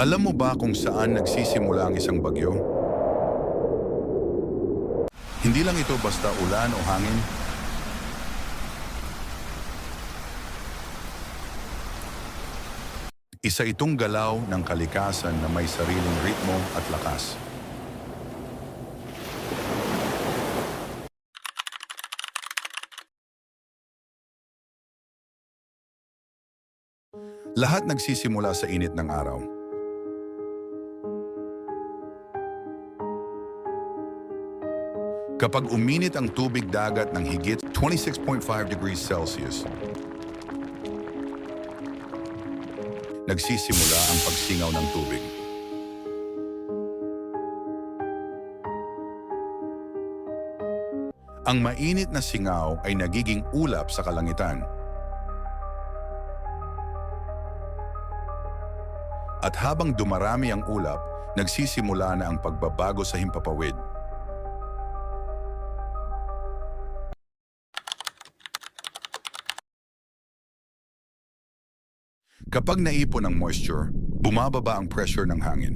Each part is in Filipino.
Alam mo ba kung saan nagsisimula ang isang bagyo? Hindi lang ito basta ulan o hangin. Isa itong galaw ng kalikasan na may sariling ritmo at lakas. Lahat nagsisimula sa init ng araw. Kapag uminit ang tubig dagat ng higit 26.5 degrees Celsius, nagsisimula ang pagsingaw ng tubig. Ang mainit na singaw ay nagiging ulap sa kalangitan. At habang dumarami ang ulap, nagsisimula na ang pagbabago sa himpapawid. Kapag naipon ang moisture, bumababa ang pressure ng hangin.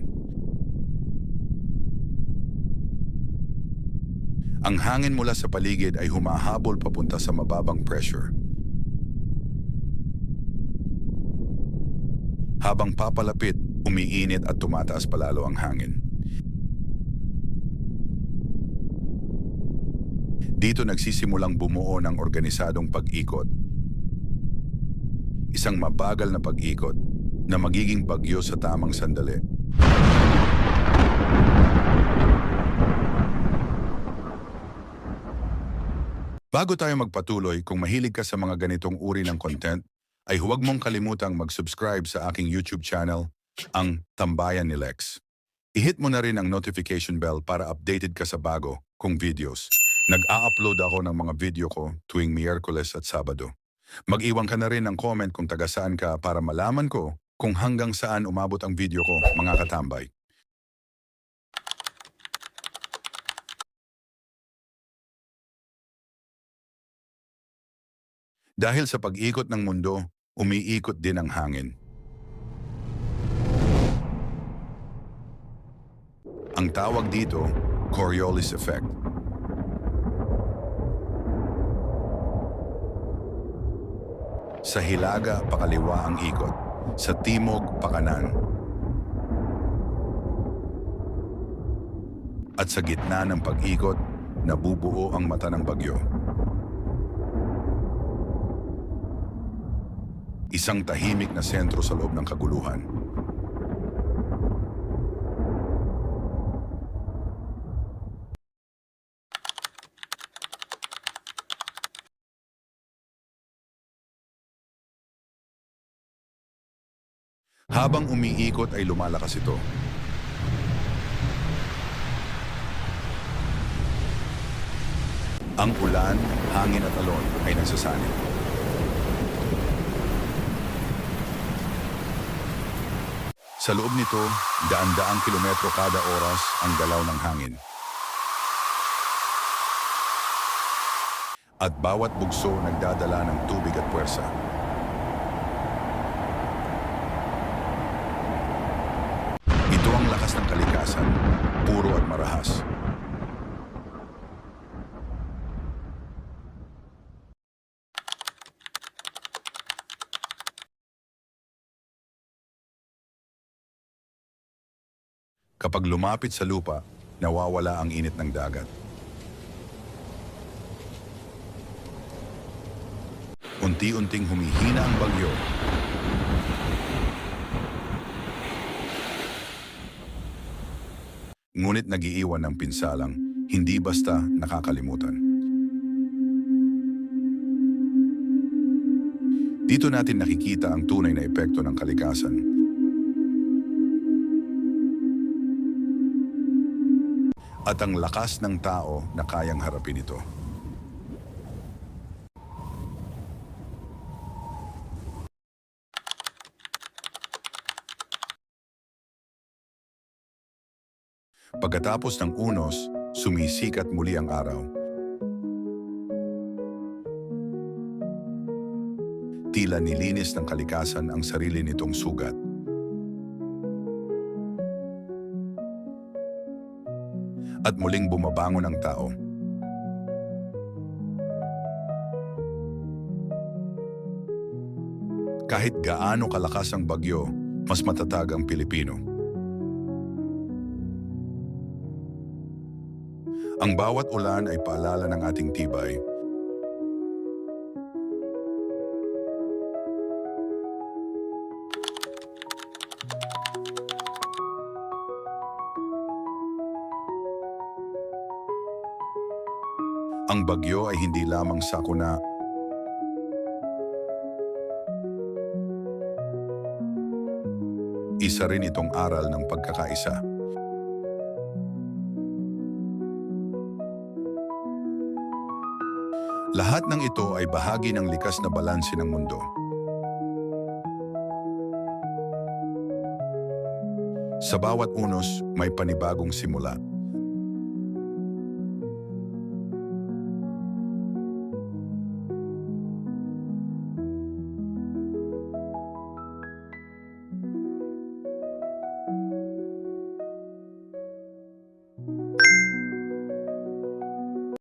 Ang hangin mula sa paligid ay humahabol papunta sa mababang pressure. Habang papalapit, umiinit at tumataas palalo ang hangin. Dito nagsisimulang bumuo ng organisadong pag-ikot. Isang mabagal na pag-ikot na magiging bagyo sa tamang sandali. Bago tayo magpatuloy, kung mahilig ka sa mga ganitong uri ng content, ay huwag mong kalimutang mag-subscribe sa aking YouTube channel, ang Tambayan ni Lex. I-hit mo na rin ang notification bell para updated ka sa bago kong videos. Nag-a-upload ako ng mga video ko tuwing Miyerkules at Sabado. Mag-iwan ka na rin ng comment kung taga saan ka para malaman ko kung hanggang saan umabot ang video ko, mga katambay. Dahil sa pag-ikot ng mundo, umiikot din ang hangin. Ang tawag dito, Coriolis effect. Sa hilaga, pakaliwa ang ikot. Sa timog, pakanan. At sa gitna ng pag-ikot, nabubuo ang mata ng bagyo. Isang tahimik na sentro sa loob ng kaguluhan. Habang umiikot ay lumalakas ito. Ang ulan, hangin at alon ay nagsasanib. Sa loob nito, daan-daang kilometro kada oras ang galaw ng hangin. At bawat bugso nagdadala ng tubig at puwersa. Ito ang lakas ng kalikasan, puro at marahas. Kapag lumapit sa lupa, nawawala ang init ng dagat. Unti-unting humihina ang bagyo. Ngunit nagiiwan ng pinsalang, hindi basta nakakalimutan. Dito natin nakikita ang tunay na epekto ng kalikasan. At ang lakas ng tao na kayang harapin ito. Pagkatapos ng unos, sumisikat muli ang araw. Tila nilinis ng kalikasan ang sarili nitong sugat. At muling bumabangon ang tao. Kahit gaano kalakas ang bagyo, mas matatag ang Pilipino. Ang bawat ulan ay paalala ng ating tibay. Ang bagyo ay hindi lamang sakuna Isa rin itong aral ng pagkakaisa. Lahat ng ito ay bahagi ng likas na balanse ng mundo. Sa bawat unos, may panibagong simula.